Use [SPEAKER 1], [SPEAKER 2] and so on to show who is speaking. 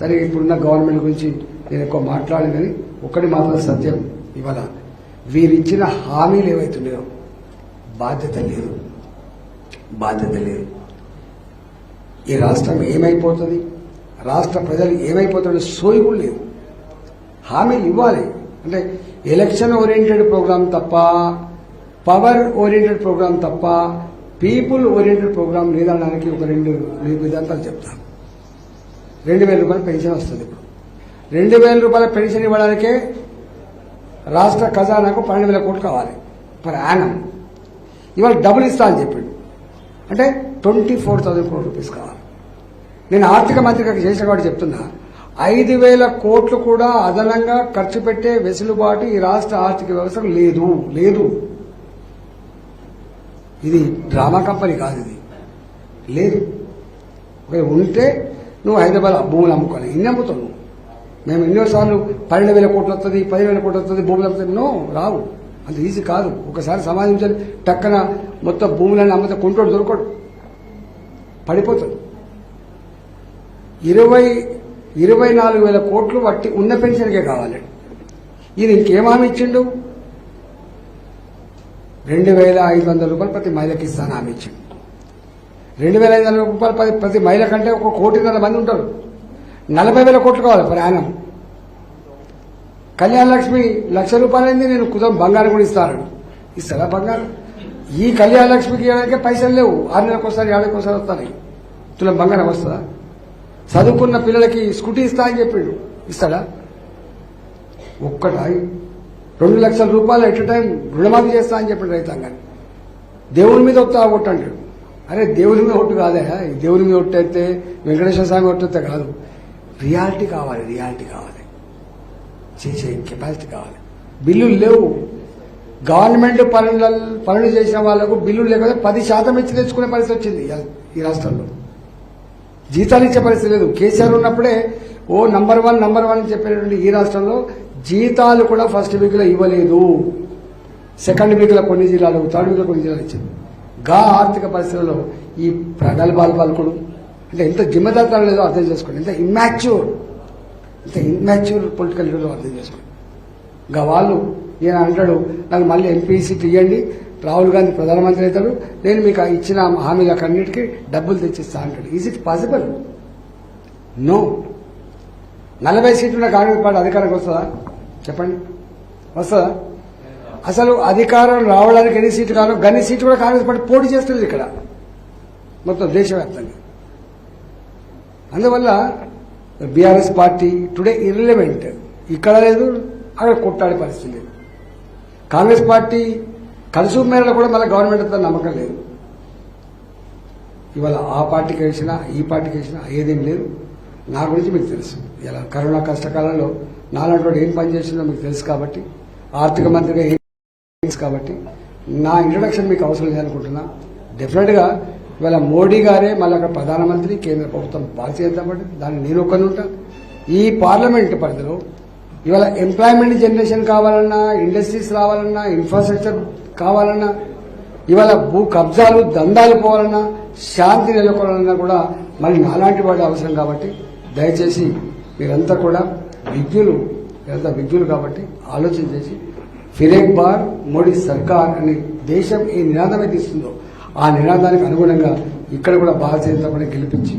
[SPEAKER 1] సరే ఇప్పుడున్న గవర్నమెంట్ గురించి నేను ఎక్కువ మాట్లాడను కానీ ఒకటి మాత్రం సత్యం. ఇవాళ వీరిచ్చిన హామీలు ఏవైతున్నాయో బాధ్యత లేదు. బాధ్యత లేదు. ఈ రాష్ట్రం ఏమైపోతుంది? రాష్ట్ర ప్రజలు ఏమైపోతుందో సోయి కూడా లేదు. హామీలు ఇవ్వాలి. అంటే ఎలక్షన్ ఓరియంటెడ్ ప్రోగ్రామ్ తప్ప పవర్ ఓరియంటెడ్ ప్రోగ్రామ్ తప్ప పీపుల్ ఓరియంటెడ్ ప్రోగ్రామ్ లేదనడానికి ఒక రెండు విధాంతాలు చెప్తాను. రెండు వేల రూపాయల పెన్షన్ వస్తుంది ఇప్పుడు. రెండు వేల రూపాయల పెన్షన్ ఇవ్వడానికే రాష్ట్ర ఖజానాకు పన్నెండు వేల కోట్లు కావాలి. Per annum. ఇవాళ డబుల్ ఇస్తా అని చెప్పిండు. అంటే ట్వంటీ ఫోర్ థౌజండ్ కోట్ల రూపీస్ కావాలి. నేను ఆర్థిక మంత్రిగా చేసిన కాబట్టి చెప్తున్నా ఐదు వేల కోట్లు కూడా అదనంగా ఖర్చు పెట్టే వెసులుబాటు ఈ రాష్ట్ర ఆర్థిక వ్యవస్థకు లేదు. లేదు. ఇది డ్రామా కంపెనీ కాదు ఇది. లేదు. ఒకవేళ ఉంటే నువ్వు హైదరాబాద్ భూములు అమ్ముకోవాలి ఇన్ని అమ్ముతావు నువ్వు. మేము ఎన్నోసార్లు పన్నెండు వేల కోట్లు వస్తుంది పదివేల కోట్లు వస్తుంది భూములు అమ్ముతుంది నో రావు. అంత ఈజీ కాదు. ఒకసారి సమాధించాలి టక్కన మొత్తం భూములన్నీ అమ్మితే కొంటోడు దొరకడు. పడిపోతుంది ఇరవై ఇరవై నాలుగు వేల కోట్లు వట్టి ఉన్న పెన్షన్కే కావాలి. ఈయన ఇంకేం హామీ ఇచ్చిండు? రెండు వేల ఐదు వందల రూపాయలు ప్రతి మహిళకి ఇస్తాను హామీ ఇచ్చిండు. రెండు వేల ఐదు వందల రూపాయలు ప్రతి ప్రతి మహిళ కంటే ఒక కోటిన్నర మంది ఉంటారు. నలభై వేల కోట్లు కావాలి ప్రయాణం. కళ్యాణ లక్ష్మి లక్ష రూపాయలైంది నేను కుదం బంగారం కూడా ఇస్తాను. ఇస్తారా బంగారం? ఈ కళ్యాణ లక్ష్మికి ఇవ్వడానికి పైసలు లేవు. ఆరు నెలలకు ఒకసారి ఏడాదికి ఒకసారి వస్తాయి. తులం బంగారం వస్తుందా? చదువుకున్న పిల్లలకి స్కూటీ ఇస్తా అని చెప్పిండు. ఇస్తాడా? ఒక్కట రెండు లక్షల రూపాయలు ఎట్ టైం రుణమాఫీ చేస్తా అని చెప్పాడు రైతాంగాన్ని. దేవుని మీద ఒత్తా ఒట్టు అంటాడు అరే దేవుని మీద ఒట్టు కాదే. దేవుని మీద ఒట్టు అయితే వెంకటేశ్వర స్వామి ఒట్టు అయితే కాదు. రియాలిటీ కావాలి రియాలిటీ కావాలి. చేసే కెపాసిటీ కావాలి. బిల్లులు లేవు. గవర్నమెంట్ పనుల పనులు చేసిన వాళ్ళకు బిల్లులు లేకపోతే పది శాతం ఇచ్చి తెచ్చుకునే పరిస్థితి వచ్చింది ఈ రాష్ట్రంలో. జీతాలు ఇచ్చే పరిస్థితి లేదు. కేసీఆర్ ఉన్నప్పుడే ఓ నంబర్ వన్ నంబర్ వన్ అని చెప్పినటువంటి ఈ రాష్ట్రంలో జీతాలు కూడా ఫస్ట్ వీక్లో ఇవ్వలేదు. సెకండ్ వీక్లో కొన్ని జిల్లాలు థర్డ్ వీక్లో కొన్ని జిల్లాలు ఇచ్చింది. గా ఆర్థిక పరిస్థితుల్లో ఈ ప్రగల్భాలు పలుకుడు అంటే ఎంత జిమ్మదాతనం లేదో అర్థం చేసుకోండి ఎంత ఇమ్మాచ్యూర్ ఇంత ఇమ్మాచ్యూర్ పొలిటికల్ లీడర్ అర్థం చేసుకోండి. ఇంకా వాళ్ళు ఈయన అంటాడు నాకు మళ్ళీ ఎంపీ సీట్ ఇవ్వండి రాహుల్ గాంధీ ప్రధానమంత్రి అవుతాడు నేను మీకు ఇచ్చిన హామీలకు అన్నిటికీ డబ్బులు తెచ్చిస్తా అంటాడు. ఈజ్ ఇట్ పాసిబుల్ నో నలభై సీట్లున్న కాంగ్రెస్ పార్టీ అధికారానికి వస్తుందా? చెప్పండి. వస్తుందా? అసలు అధికారం రావడానికి ఎన్ని సీట్లు కావాలో గన్ని సీట్లు కూడా కాంగ్రెస్ పార్టీ పోటీ చేస్తుంది ఇక్కడ. మొత్తం దేశవ్యాప్తంగా. అందువల్ల బీఆర్ఎస్ పార్టీ టుడే ఇర్రిలవెంట్. ఇక్కడ లేదు అక్కడ కొట్టాడే పరిస్థితి లేదు. కాంగ్రెస్ పార్టీ కలుసు మేరలో కూడా మళ్ళీ గవర్నమెంట్ అంతా నమ్మకం లేదు. ఇవాళ ఆ పార్టీకి వేసినా ఈ పార్టీకి వేసినా ఏదేం లేదు. నా గురించి మీకు తెలుసు. ఇలా కరోనా కష్టకాలంలో నాలాంటి ఏం పని చేసిందో మీకు తెలుసు కాబట్టి ఆర్థిక మంత్రిగా కాబట్టి నా ఇంట్రడక్షన్ మీకు అవసరం లేదనుకుంటున్నా. డెఫినెట్గా ఇవాళ మోడీ గారే మళ్ళీ అక్కడ ప్రధానమంత్రి కేంద్ర ప్రభుత్వం పాలసీ జనతా పార్టీ దాన్ని నేను ఒక్కని ఉంటా. ఈ పార్లమెంట్ పరిధిలో ఇవాళ ఎంప్లాయ్మెంట్ జనరేషన్ కావాలన్నా ఇండస్ట్రీస్ రావాలన్నా ఇన్ఫ్రాస్ట్రక్చర్ కావాలన్నా ఇవాళ భూ కబ్జాలు దందాలు పోవాలన్నా శాంతి నెలకొనాలన్నా కూడా మరి నాలాంటి వాడు అవసరం కాబట్టి దయచేసి మీరంతా కూడా విజ్ఞులు మీరంతా విజ్ఞులు కాబట్టి ఆలోచన చేసి ఫిరేక్ బార్ మోడీ సర్కార్ అని దేశం ఏ నినాదం అయితే ఇస్తుందో ఆ నినాదానికి అనుగుణంగా ఇక్కడ కూడా భారతీయ జనతా పార్టీ గెలిపించి